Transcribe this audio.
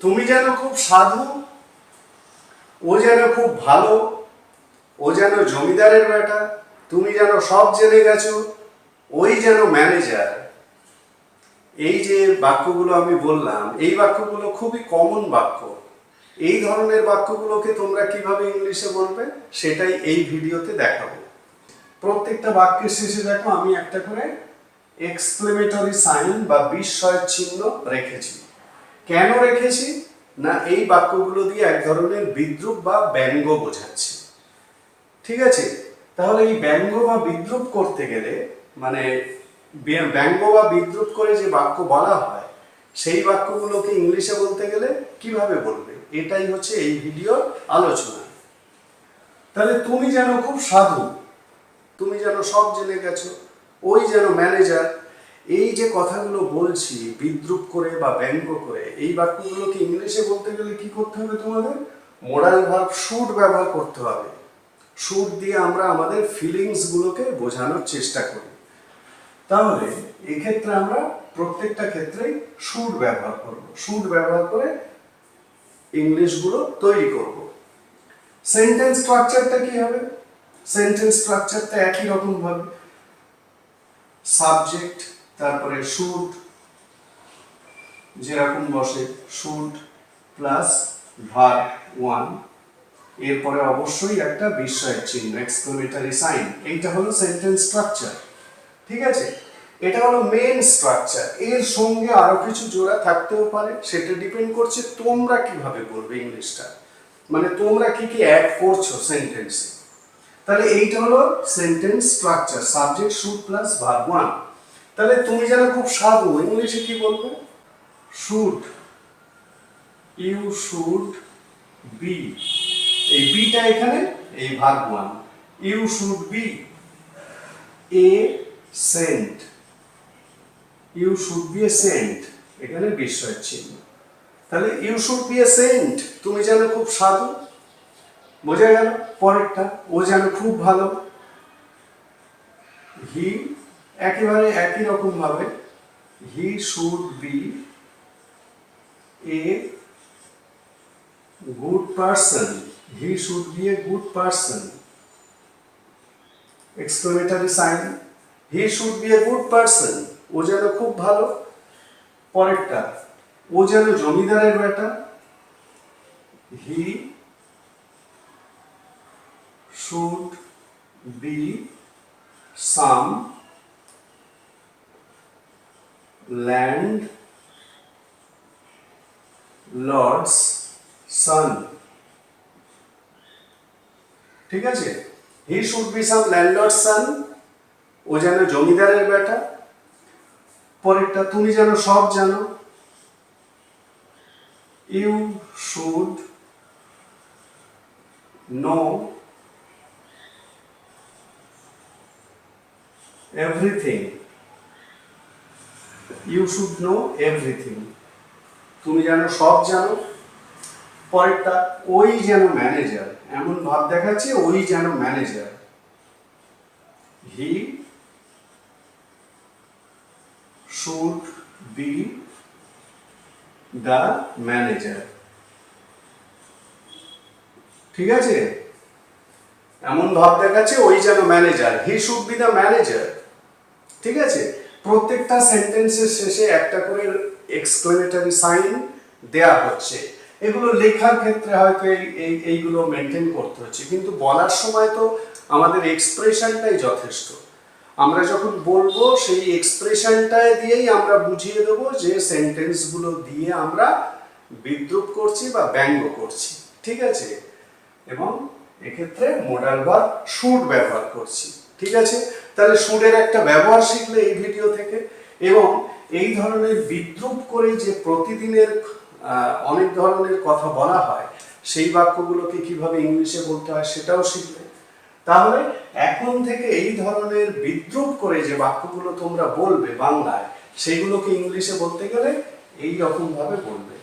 তুমি যেন খুব সাধু, ও যেন খুব ভালো, ও যেন জমিদারের বেটা, তুমি যেন সব জেনে গেছো, ওই যেন ম্যানেজার এই যে বাক্যগুলো আমি বললাম, এই বাক্যগুলো খুবই কমন বাক্য। এই ধরনের বাক্যগুলোকে তোমরা কীভাবে ইংলিশে বলবে, সেটাই এই ভিডিওতে দেখাবো। প্রত্যেকটা বাক্যের শেষে দেখো, আমি একটা করে এক্সপ্লেমেটরি সাইন বা বিস্ময়ের চিহ্ন রেখেছি। কেন রেখেছি? না এই বাক্যগুলো দিয়ে এক ধরনের বিদ্রুপ বা ব্যঙ্গ বোঝাচ্ছি। ঠিক আছে? তাহলে এই ব্যঙ্গ বা বিদ্রুপ করতে গেলে মানে ব্যঙ্গ বা বিদ্রুপ করে যে বাক্য বলা হয়, সেই বাক্যগুলোকে ইংলিশে বলতে গেলে কীভাবে বলবে? এটাই হচ্ছে এই ভিডিওর আলোচনা। তাহলে তুমি যেন খুব সাধু, তুমি যেন সব জেনে গেছো, ওই যেন ম্যানেজার এই যে কথাগুলো বলছি, বিদ্রুপ করে বা ব্যঙ্গ করে, এই বাক্যগুলোকে ইংলিশে বলতে গেলে কি করতে হবে তোমাদের? মোরাল ভাব শুড ব্যবহার করতে হবে। শুড দিয়ে আমরা আমাদের ফিলিংস গুলোকে বোঝানোর চেষ্টা করি। তাহলে এক্ষেত্রে আমরা প্রত্যেকটা ক্ষেত্রেই শুড ব্যবহার করব। শুড ব্যবহার করে ইংলিশগুলো তৈরি করব। সেন্টেন্স স্ট্রাকচারটা কি হবে? সেন্টেন্স স্ট্রাকচারটা একই রকম ভাবে সাবজেক্ট তারপরে শুড যেরকম বসে শুড প্লাস ভার ওয়ান এরপরে অবশ্যই একটা বিস্ময়ের চিহ্ন এক্সক্লেমেটরি সাইন এইটা হলো সেন্টেন্স স্ট্রাকচার ঠিক আছে? এটা হলো মেন স্ট্রাকচার এর সঙ্গে আরও কিছু জোড়া থাকতেও পারে, সেটা ডিপেন্ড করছে তোমরা কীভাবে বলবে ইংলিশটা মানে তোমরা কি কি অ্যাড করছ সেন্টেন্সে তাহলে এইটা হলো sentence structure subject should plus verb one তাহলে তুমি যেন খুব সাধু, ইংলিশে কি বলবে? শুড ইউ শুড বি এই বিটা এখানে, এই ভাগ one you should be a saint you should be a saint এখানে বিস্ময়ের চিহ্ন। তাহলে you should be a saint তুমি যেন খুব সাধু। বোঝা গেল? পরেরটা, ও যেন খুব ভালো। হি একেবারে একই রকম ভাবে he should be a good person he should be a good person exclamatory sign he should be a good person ও যেন খুব ভালো। পরেরটা, ও যেন জমিদারের বেটা he should be some land lord's son. ঠিক আছে? He should be some landlord son ও যেন জমিদারের বেটা। পরেরটা, তুমি যেন সব জানো। You should know everything. You should know everything. তুমি জানো সব জানো। পরেরটা, ওই যেন ম্যানেজার এমন ভাব দেখাচ্ছে, ওই যেন manager he should be the manager ঠিক আছে? এমন ভাব দেখাচ্ছে, ওই যেন manager he should be the manager ঠিক আছে? প্রত্যেকটা সেন্টেন্সের শেষে একটা করে এক্সক্লেমেটরি সাইন দেয়া হচ্ছে। এগুলো লেখার ক্ষেত্রে হয়তো এই এই, এইগুলো মেনটেন করতে হচ্ছে। কিন্তু বলার সময় তো আমাদের এক্সপ্রেশনটাই যথেষ্ট। আমরা যখন বলব, সেই এক্সপ্রেশনটায় দিয়েই আমরা বুঝিয়ে দেবো যে সেন্টেন্সগুলো দিয়ে আমরা বিদ্রুপ করছি বা ব্যঙ্গ করছি। ঠিক আছে? এবং এক্ষেত্রে মোডাল বা শুড ব্যবহার করছি। ঠিক আছে? তাহলে শুডের একটা ব্যবহার শিখলে এই ভিডিও থেকে। এবং এই ধরনের বিদ্রুপ করে যে প্রতিদিনের অনেক ধরনের কথা বলা হয়, সেই বাক্যগুলোকে কীভাবে ইংলিশে বলতে হয় সেটাও শিখলে। তাহলে এখন থেকে এই ধরনের বিদ্রুপ করে যে বাক্যগুলো তোমরা বলবে বাংলায় সেইগুলোকে ইংলিশে বলতে গেলে এই রকম ভাবে বলবে।